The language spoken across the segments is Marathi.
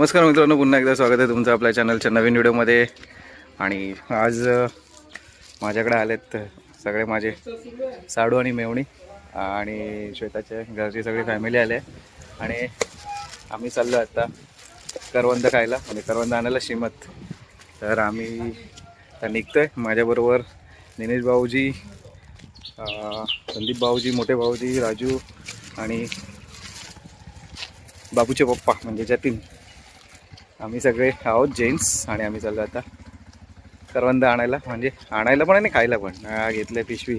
नमस्कार मित्रांनो पुन्हा एकदा स्वागत आहे तुमचं आपल्या चॅनलच्या नवीन व्हिडिओमध्ये. आणि आज माझ्याकडे आलेत सगळे माझे साडू आणि मेवणी. आणि श्वेताच्या घरची सगळी फॅमिली आले. आणि आम्ही चाललो आता करवंद खायला आणि करवंद आणायला श्रीमत तर आम्ही निघतो निघतोय. माझ्याबरोबर दिनेश भाऊजी संदीप भाऊजी मोठे भाऊजी राजू आणि बाबूचे पप्पा म्हणजे जतीन आम्ही सगळे आहोत जेंट्स आणि आम्ही चाललो आता करवंद आणायला. म्हणजे आणायला पण आणि खायला पण. हा, घेतलंय पिशवी.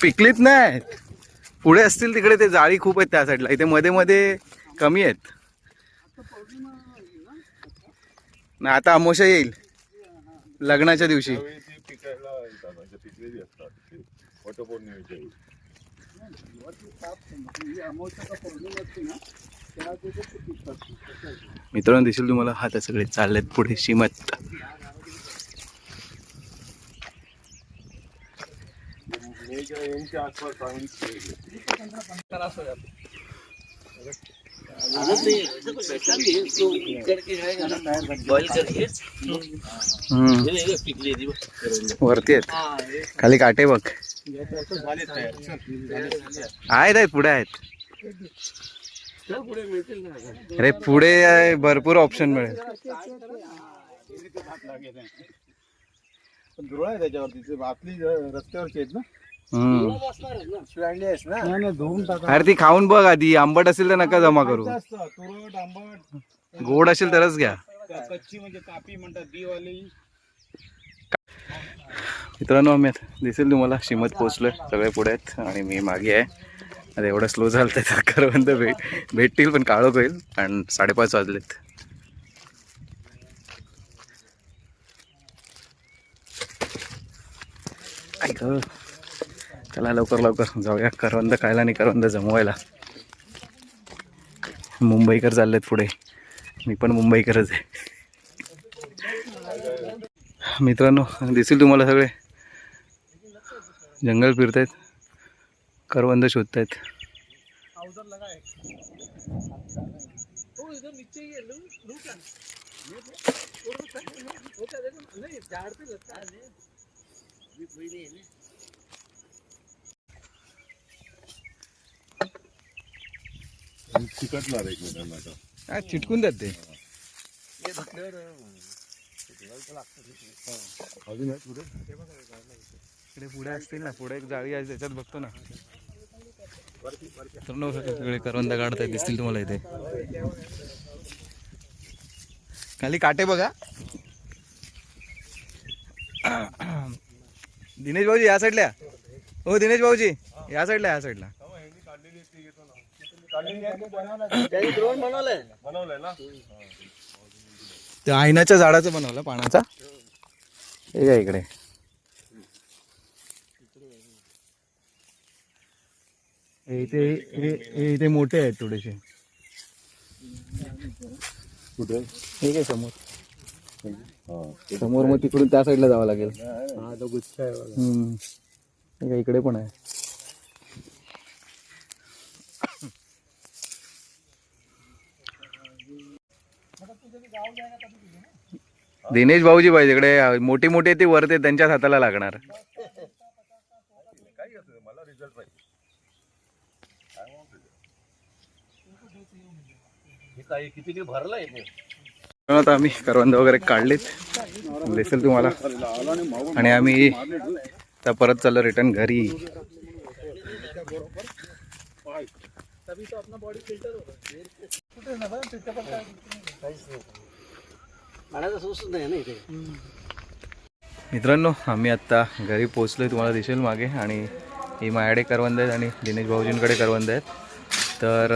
पिकलीत नाही. पुढे असतील तिकडे ते जाळी खूप आहेत त्या साईडला इथे मध्ये मध्ये कमी आहेत. ना आता अमोशा येईल. लग्नाच्या दिवशी. येतात म्हणजे पिकलेली असतात वटपौर्णिमेच्या वेळी. मित्रांनो दिसेल तुम्हाला हा त्या सगळे चाललेत पुढे यांच्या आसपास. वरती आहेत. खाली काटे बघ. आहेत आहेत पुढे आहेत. अरे पुढे भरपूर ऑप्शन मिळेल. आपली रस्त्यावरची आहेत ना. शिवांडी आहेस ना नाही नाही धुवून टाका. अरे ती खाऊन बघ आधी. आंबट असेल तर नका जमा करू. जास्त तुरट आंबट. गोड असेल तरच घ्या. कच्ची म्हणजे कापी म्हणतात मित्रांनो आम्ही आता दिसेल तुम्हाला श्रीमत पोचलोय सगळे पुढे आहेत आणि मी मागे आहे. आता एवढं स्लो झालं तर करवंद भेट भेटतील पण काळोख होईल. आणि साडेपाच वाजलेत. ऐक चला लवकर लवकर. जाऊया. करवंद खायला आणि करवंद जमवायला. मुंबईकर चाललेत पुढे. मी पण मुंबईकरच आहे. मित्रांनो दिसेल तुम्हाला सगळे. जंगल फिरतायत. करवंद शोधतायत. आणि चिकटणार एकमेकांना आता. काय चिटकून द्यात ते. अजून आहेत पुढे? इकडे पुढे असतील ना पुढे एक जाळी आहे त्याच्यात बघतो ना. मित्रांनो, सगळे करवंद काढतायत दिसतील तुम्हाला इथे. खाली काटे बघा. दिनेश भाऊजी या साईडला हो दिनेश भाऊजी या साईडला या साईडला बनवलंय. ना? ते आयनाच्या झाडाचं बनवलं पानाचा. हे काय इकडे. हे इथे हे इथे मोठे आहेत थोडेसे. कुठे? हे काय समोर. हा समोर मग तिकडून त्या साईडला जावं लागेल. हा तो गुच्छ आहे बघा. हम्म. हे काय इकडे पण आहे. दिनेश भाऊजी पाहिजे इकडे. मोठे मोठे ते वरते त्यांच्याच हाताला लागणार. आता आम्ही करवंद वगैरे काढलेत. दिसेल तुम्हाला. आणि आम्ही आता परत चाललो रिटर्न घरी. पाण्याचा नाही ना इथे. मित्रांनो आम्ही आत्ता घरी पोचलोय तुम्हाला दिसेल मागे आणि ही मायाडे करवंद आहेत आणि दिनेश भाऊजींकडे करवंद आहेत. तर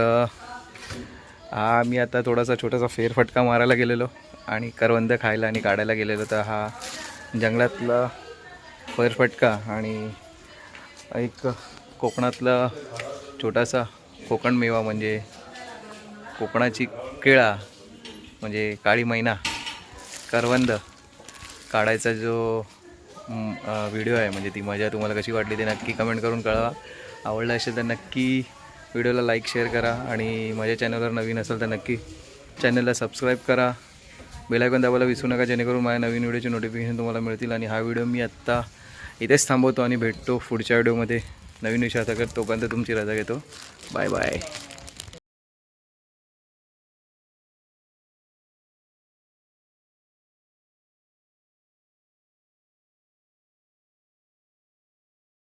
हा आम्ही आता थोडासा छोटासा फेरफटका मारायला गेलेलो आणि करवंद खायला आणि काढायला गेलेलो. तर हा जंगलातला फेरफटका आणि एक कोकणातला छोटासा कोकण मेवा म्हणजे कोकणाची केळा म्हणजे काळी मैना करवंद काढायचा जो व्हिडिओ आहे म्हणजे ती मजा तुम्हाला कशी वाटली ते नक्की कमेंट करून कळवा. आवडलं असेल तर नक्की व्हिडिओला लाईक शेअर करा आणि माझ्या चॅनलवर नवीन असेल तर नक्की चॅनलला सबस्क्राईब करा. बेलायकॉन दाबायला विसरू नका जेणेकरून माझ्या नवीन व्हिडिओचे नोटिफिकेशन तुम्हाला मिळतील आणि हा व्हिडिओ मी आत्ता इथेच थांबवतो आणि भेटतो पुढच्या व्हिडिओमध्ये नवीन विषयासकट तोपर्यंत तुमची रजा घेतो. Bye bye